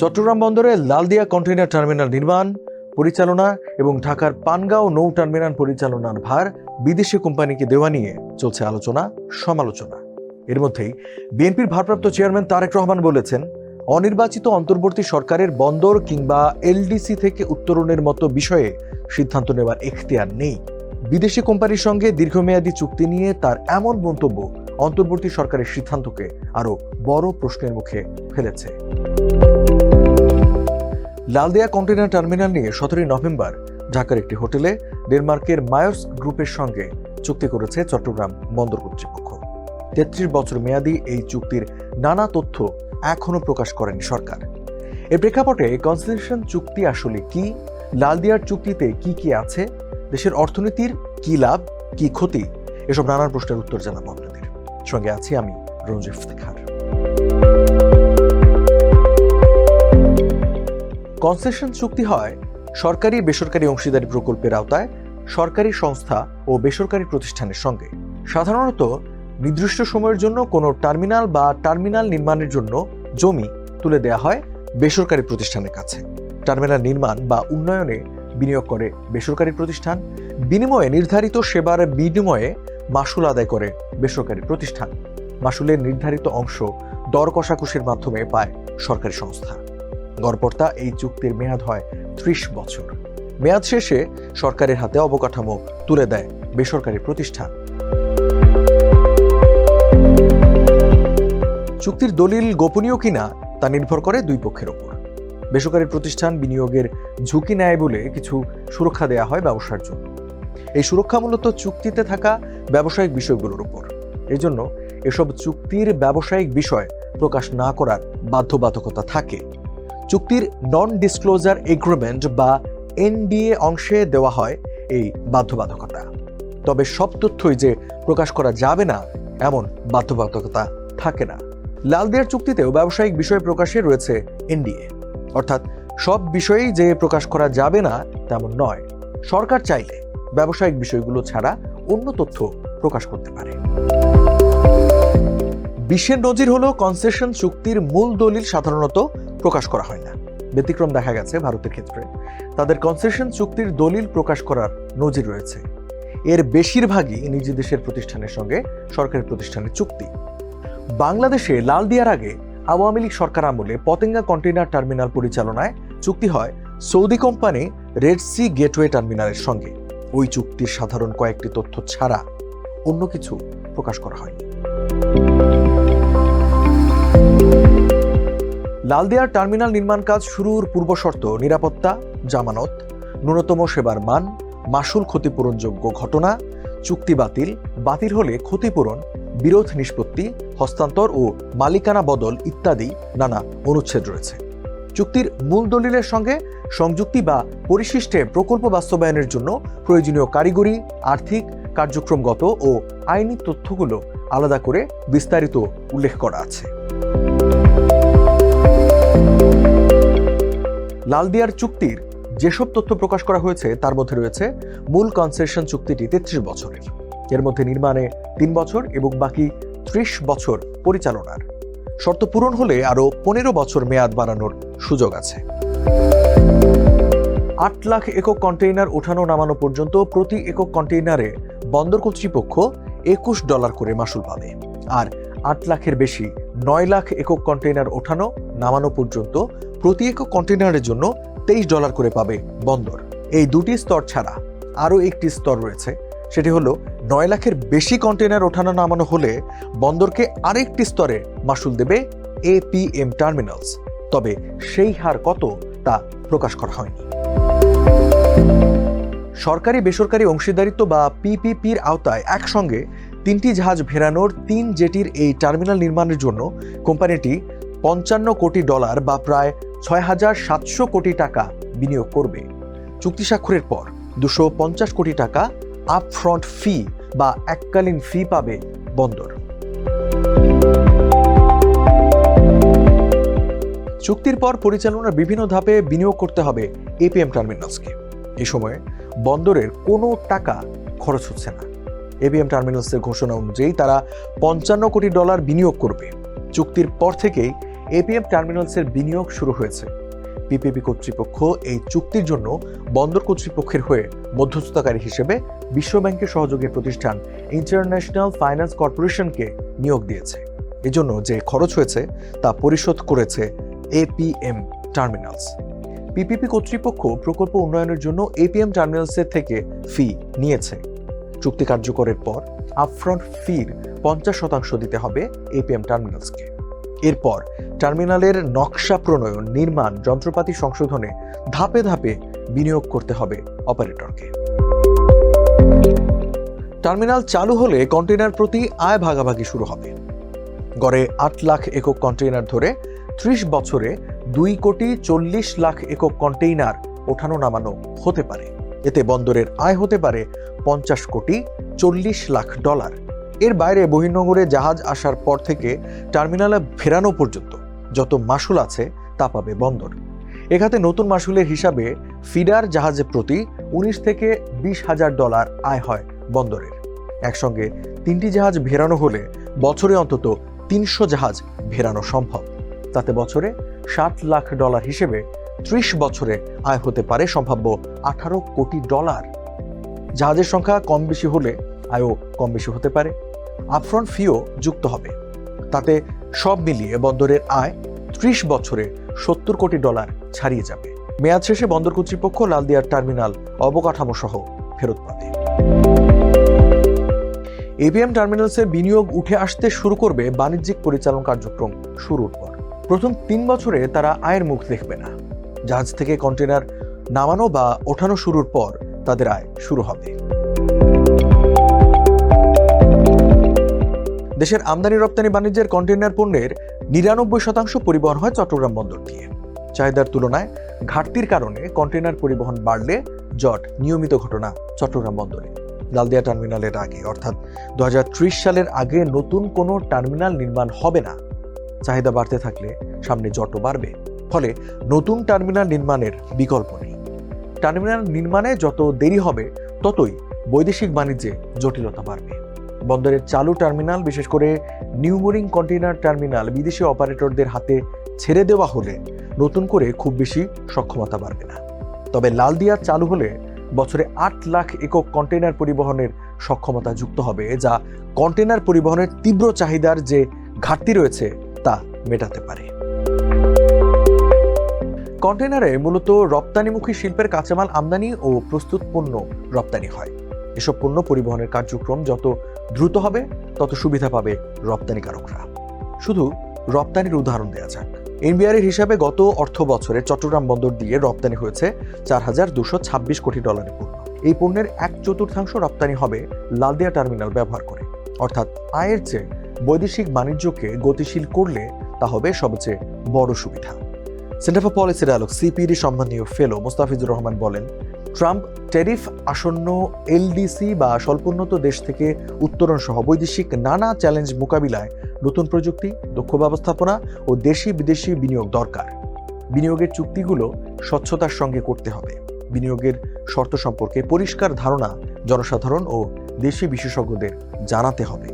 চট্টগ্রাম বন্দরে Laldia container terminal নির্মাণ, পরিচালনা এবং ঢাকার পানগাঁও নৌ টার্মিনাল পরিচালনার ভার বিদেশি কোম্পানিকে দেওয়া নিয়ে চলছে আলোচনা, সমালোচনা। এর মধ্যেই বিএনপির ভারপ্রাপ্ত চেয়ারম্যান তারেক রহমান বলেছেন, অনির্বাচিত অন্তর্বর্তী সরকারের বন্দর কিংবা এলডিসি থেকে উত্তরণের মতো বিষয়ে সিদ্ধান্ত নেওয়ার এখতিয়ার নেই। বিদেশি কোম্পানির সঙ্গে দীর্ঘমেয়াদী চুক্তি নিয়ে তার এমন মন্তব্য অন্তর্বর্তী সরকারের সিদ্ধান্তকে আরও বড় প্রশ্নের মুখে ফেলেছে। লালদিয়া কন্টেনার টার্মিনাল নিয়ে সতেরোই নভেম্বর ঢাকার একটি হোটেলে ডেনমার্কের মায়ার্স গ্রুপের সঙ্গে চুক্তি করেছে চট্টগ্রাম বন্দর কর্তৃপক্ষ। তেত্রিশ বছর মেয়াদী এই চুক্তির নানা তথ্য এখনও প্রকাশ করেনি সরকার। এর প্রেক্ষাপটে কনসেশন চুক্তি আসলে কি? লালদিয়ার চুক্তিতে কি কি আছে? দেশের অর্থনীতির কি লাভ, কি ক্ষতি? এসব নানান প্রশ্নের উত্তর জানাব আপনাদের। সঙ্গে আছি আমি রঞ্জিফ ইফতেখার। কনসেশন চুক্তি হয় সরকারি বেসরকারি অংশীদারি প্রকল্পের আওতায় সরকারি সংস্থা ও বেসরকারি প্রতিষ্ঠানের সঙ্গে। সাধারণত নির্দিষ্ট সময়ের জন্য কোনো টার্মিনাল বা টার্মিনাল নির্মাণের জন্য জমি তুলে দেওয়া হয় বেসরকারি প্রতিষ্ঠানের কাছে। টার্মিনাল নির্মাণ বা উন্নয়নে বিনিয়োগ করে বেসরকারি প্রতিষ্ঠান, বিনিময়ে নির্ধারিত সেবার বিনিময়ে মাসুল আদায় করে বেসরকারি প্রতিষ্ঠান। মাসুলের নির্ধারিত অংশ দর কষাকষির মাধ্যমে পায় সরকারি সংস্থা। গড়পড়তা এই চুক্তির মেয়াদ হয় ত্রিশ বছর। মেয়াদ শেষে সরকারের হাতে অবকাঠামো তুলে দেয় বেসরকারি প্রতিষ্ঠান। চুক্তির দলিল গোপনীয় কিনা তা নির্ভর করে দুই পক্ষের ওপর। বেসরকারি প্রতিষ্ঠান বিনিয়োগের ঝুঁকি নেয় বলে কিছু সুরক্ষা দেয়া হয় ব্যবসার জন্য। এই সুরক্ষা মূলত চুক্তিতে থাকা ব্যবসায়িক বিষয়গুলোর উপর এজন্য এসব চুক্তির ব্যবসায়িক বিষয় প্রকাশ না করার বাধ্যবাধকতা থাকে। চুক্তির নন ডিসক্লোজার এগ্রিমেন্ট বা এনডিএ অংশে দেওয়া হয় এই বাধ্যবাধকতা। তবে সব তথ্যই যে প্রকাশ করা যাবে না, এমন বাধ্যবাধকতা থাকে না। লালদিয়ার চুক্তিতেও ব্যবসায়িক বিষয় প্রকাশে রয়েছে এনডিএ অর্থাৎ সব বিষয়েই যে প্রকাশ করা যাবে না, তেমন নয়। সরকার চাইলে ব্যবসায়িক বিষয়গুলো ছাড়া অন্য তথ্য প্রকাশ করতে পারে। বিশ্বের নজির হলো কনসেশন চুক্তির মূল দলিল সাধারণত প্রকাশ করা হয় না। ব্যতিক্রম দেখা গেছে ভারতের ক্ষেত্রে। তাদের কনসেশন চুক্তির দলিল প্রকাশ করার নজির রয়েছে। এর বেশিরভাগই নিজ দেশের প্রতিষ্ঠানের সঙ্গে সরকারি প্রতিষ্ঠানের চুক্তি। বাংলাদেশে লাল দিয়ার আগে আওয়ামী লীগ সরকার আমলে পতেঙ্গা কন্টেইনার টার্মিনাল পরিচালনায় চুক্তি হয় Saudi company Red Sea Gateway টার্মিনালের সঙ্গে। ওই চুক্তির সাধারণ কয়েকটি তথ্য ছাড়া অন্য কিছু প্রকাশ করা হয়নি। লালদিয়ার টার্মিনাল নির্মাণ কাজ শুরুর পূর্বশর্ত নিরাপত্তা, জামানত, ন্যূনতম সেবার মান মাসুল ক্ষতিপূরণযোগ্য ঘটনা, চুক্তি বাতিল বাতিল হলে ক্ষতিপূরণ, বিরোধ নিষ্পত্তি, হস্তান্তর ও মালিকানা বদল ইত্যাদি নানা অনুচ্ছেদ রয়েছে। চুক্তির মূল দলিলের সঙ্গে সংযুক্তি বা পরিশিষ্টে প্রকল্প বাস্তবায়নের জন্য প্রয়োজনীয় কারিগরি, আর্থিক, কার্যক্রমগত ও আইনি তথ্যগুলো আলাদা করে বিস্তারিত উল্লেখ করা আছে। লালদিয়ার চুক্তির যেসব তথ্য প্রকাশ করা হয়েছে, তার মধ্যে রয়েছে মূল কনসেশন চুক্তিটি তেত্রিশ বছরের। এর মধ্যে নির্মাণে তিন বছর এবং বাকি ত্রিশ বছর পরিচালনার। শর্ত পূরণ হলে আরও পনেরো বছর মেয়াদ বাড়ানোর সুযোগ আছে। আট লাখ একক কন্টেইনার ওঠানো নামানো পর্যন্ত প্রতি একক কন্টেইনারে বন্দর কর্তৃপক্ষ একুশ ডলার করে মাসুল পাবে। আর আট লাখের বেশি নয় লাখ একক কন্টেইনার ওঠানো, নামানো পর্যন্ত প্রতি একক কন্টেইনারের জন্য তেইশ ডলার করে পাবে বন্দর। এই দুটি স্তর ছাড়া আরও একটি স্তর রয়েছে, সেটি হলো নয় লাখের বেশি কন্টেইনার ওঠানো নামানো হলে বন্দরকে আরেকটি স্তরে মাসুল দেবে এপিএম টার্মিনালস। তবে সেই হার কত তা প্রকাশ করা হয়নি। সরকারি বেসরকারি অংশীদারিত্ব বা পিপিপির আওতায় একসঙ্গে তিনটি জাহাজ ভেড়ানোর তিন জেটির এই টার্মিনাল নির্মাণের জন্য কোম্পানিটি পঞ্চান্ন কোটি ডলার বা প্রায় ছয় হাজার সাতশো কোটি টাকা বিনিয়োগ করবে। চুক্তি স্বাক্ষরের পর দুশো পঞ্চাশ কোটি টাকা আপফ্রন্ট ফি বা এককালীন ফি পাবে বন্দর। চুক্তির পর পরিচালনার বিভিন্ন ধাপে বিনিয়োগ করতে হবে এপিএম টার্মিনালসকে। এ সময়ে বন্দরের কোনো টাকা খরচ হচ্ছে না। এপিএম টার্মিনালসের ঘোষণা অনুযায়ী তারা পঞ্চান্ন কোটি ডলার বিনিয়োগ করবে। চুক্তির পর থেকেই এপিএম টার্মিনালসের বিনিয়োগ শুরু হয়েছে। পিপিপি কর্তৃপক্ষ এই চুক্তির জন্য বন্দর কর্তৃপক্ষের হয়ে মধ্যস্থতাকারী হিসেবে বিশ্বব্যাংকের সহযোগী প্রতিষ্ঠান ইন্টারন্যাশনাল ফাইন্যান্স কর্পোরেশনকে নিয়োগ দিয়েছে। এজন্য যে খরচ হয়েছে তা পরিশোধ করেছে এপিএম টার্মিনালস পিপিপি কর্তৃপক্ষ প্রকল্প উন্নয়নের জন্য এপিএম টার্মিনালসের থেকে ফি নিয়েছে। চুক্তি কার্যকরের পর আপফ্রন্ট ফির পঞ্চাশ শতাংশ দিতে হবে এপিএম টার্মিনালসকে এরপর টার্মিনালের নকশা প্রণয়ন, নির্মাণ, যন্ত্রপাতি সংশোধনে ধাপে ধাপে বিনিয়োগ করতে হবে অপারেটরকে টার্মিনাল চালু হলে কন্টেনার প্রতি আয় ভাগাভাগি শুরু হবে। গড়ে আট লাখ একক কন্টেইনার ধরে ত্রিশ বছরে দুই কোটি চল্লিশ লাখ একক কন্টেইনার ওঠানো নামানো হতে পারে। এতে বন্দরের আয় হতে পারে পঞ্চাশ কোটি চল্লিশ লাখ ডলার। এর বাইরে বহির্নগরে জাহাজ আসার পর থেকে টার্মিনালে ফেরানো পর্যন্ত যত মাসুল আছে, তা পাবে বন্দর। এখাতে নতুন মাসুলের হিসাবে ফিডার জাহাজে প্রতি উনিশ থেকে বিশ হাজার ডলার আয় হয় বন্দরের। একসঙ্গে তিনটি জাহাজ ভেরানো হলে বছরে অন্তত তিনশো জাহাজ ভেরানো সম্ভব। তাতে বছরে ষাট লাখ ডলার হিসেবে ত্রিশ বছরে আয় হতে পারে সম্ভাব্য আঠারো কোটি ডলার। জাহাজের সংখ্যা কম বেশি হলে আয়ও কম বেশি হতে পারে। আপফ্রন্ট ফিও যুক্ত হবে। তাতে সব মিলিয়ে বন্দরের আয় ত্রিশ বছরে সত্তর কোটি ডলার ছাড়িয়ে যাবে। মেয়াদ শেষে বন্দর কর্তৃপক্ষ লালদিয়ার টার্মিনাল অবকাঠামো সহ ফেরত পাবে। এবিএম টার্মিনালসের বিনিয়োগ উঠে আসতে শুরু করবে বাণিজ্যিক পরিচালন কার্যক্রম শুরুর পর। প্রথম তিন বছরে তারা আয়ের মুখ দেখবে না। জাহাজ থেকে কন্টেনার নামানো বা ওঠানো শুরুর পর তাদের আয় শুরু হবে। দেশের আমদানি রপ্তানি বাণিজ্যের কন্টেনার পণ্যের নিরানব্বই শতাংশ পরিবহন হয় চট্টগ্রাম বন্দর দিয়ে। চাহিদার তুলনায় ঘাটতির কারণে কন্টেনার পরিবহন বাড়লে জট নিয়মিত ঘটনা চট্টগ্রাম বন্দরে। লালদিয়া টার্মিনালের আগে, অর্থাৎ দু হাজার ত্রিশ সালের আগে নতুন কোনো টার্মিনাল নির্মাণ হবে না। চাহিদা বাড়তে থাকলে সামনে জটও বাড়বে। ফলে নতুন টার্মিনাল নির্মাণের বিকল্প নেই। টার্মিনাল নির্মাণে যত দেরি হবে, ততই বৈদেশিক বাণিজ্যে জটিলতা বাড়বে। বন্দরের চালু টার্মিনাল, বিশেষ করে নিউমোরিং কন্টেইনার টার্মিনাল বিদেশি অপারেটরদের হাতে ছেড়ে দেওয়া হলে নতুন করে খুব বেশি সক্ষমতা বাড়বে না। তবে লালদিয়া চালু হলে বছরে আট লাখ একক কন্টেইনার পরিবহনের সক্ষমতা যুক্ত হবে, যা কন্টেইনার পরিবহনের তীব্র চাহিদার যে ঘাটতি রয়েছে তা মেটাতে পারে। কন্টেইনারে মূলত রপ্তানিমুখী শিল্পের কাঁচামাল আমদানি ও প্রস্তুত পণ্য রপ্তানি হয়। এসব পণ্য পরিবহনের কার্যক্রম যত দ্রুত হবে, তত সুবিধা পাবে রপ্তানিকারকরা। শুধু রপ্তানির উদাহরণ দেওয়া যাক। এনবিআর এর হিসাবে গত অর্থ বছরে চট্টগ্রাম বন্দর দিয়ে রপ্তানি হয়েছে চার হাজার দুশো ছাব্বিশ কোটি ডলারের পণ্য। এই পণ্যের এক চতুর্থাংশ রপ্তানি হবে লালদিয়া টার্মিনাল ব্যবহার করে। অর্থাৎ আয়ের চেয়ে বৈদেশিক বাণিজ্যকে গতিশীল করলে তা হবে সবচেয়ে বড় সুবিধা। Centre for Policy Dialogue CPD সম্মানীয় ফেলো মোস্তাফিজুর রহমান বলেন, ট্রাম্প ট্যারিফ আসন্ন এলডিসি বা স্বল্পোন্নত দেশ থেকে উত্তরণ সহ বৈদেশিক নানা চ্যালেঞ্জ মোকাবিলায় নতুন প্রযুক্তি, দক্ষ ব্যবস্থাপনা ও দেশি বিদেশি বিনিয়োগ দরকার। বিনিয়োগের চুক্তিগুলো স্বচ্ছতার সঙ্গে করতে হবে। বিনিয়োগের শর্ত সম্পর্কে পরিষ্কার ধারণা জনসাধারণ ও দেশি বিশেষজ্ঞদের জানাতে হবে।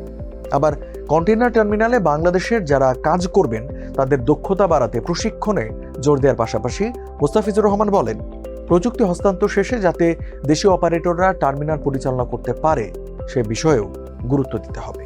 আবার কন্টেনার টার্মিনালে বাংলাদেশের যারা কাজ করবেন, তাদের দক্ষতা বাড়াতে প্রশিক্ষণে জোর দেওয়ার পাশাপাশি মোস্তাফিজুর রহমান বলেন, প্রযুক্তি হস্তান্তর শেষে যাতে দেশীয় অপারেটররা টার্মিনাল পরিচালনা করতে পারে, সে বিষয়েও গুরুত্ব দিতে হবে।